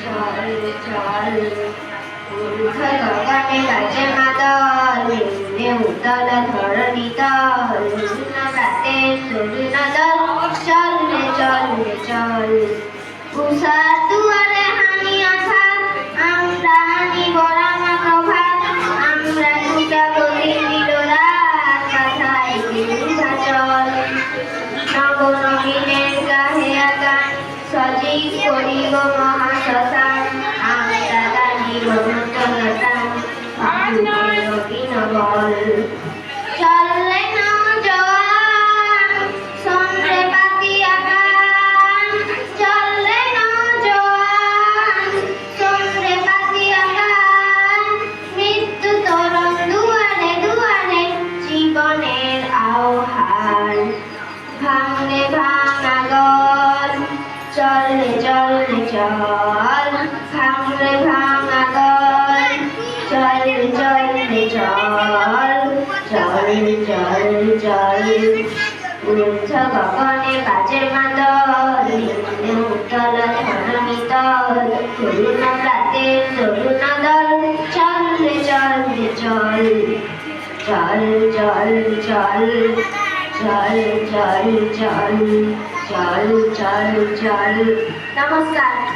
ঝরে ঝরে উর্ধ গগনে বাজে মাদলে উদল ধরণী দল রাতে সূর্য দল চলে চলে চলে উষা দুয়ারে হানি আঘা আমরা হানি বরাম প্রভা আমরা দুটা গতি দিল রাত মাথায় দীর্ঘা চল নব নবীনের গাহে আগান সজীব করিব মহা Gracias. চললে চললে চল, ভাঙলে ভাঙা গল চল চল চল চল চল চল। ঊর্ধ্ব গগনে বাজে মাদল, নিম্নে উত্তল ধরণী তল। তরুণ রাতে তরুণ দল চল রে চল। রে চল চল চল চল চল চল চল। చాలు చాలు చాలు. నమస్కారం.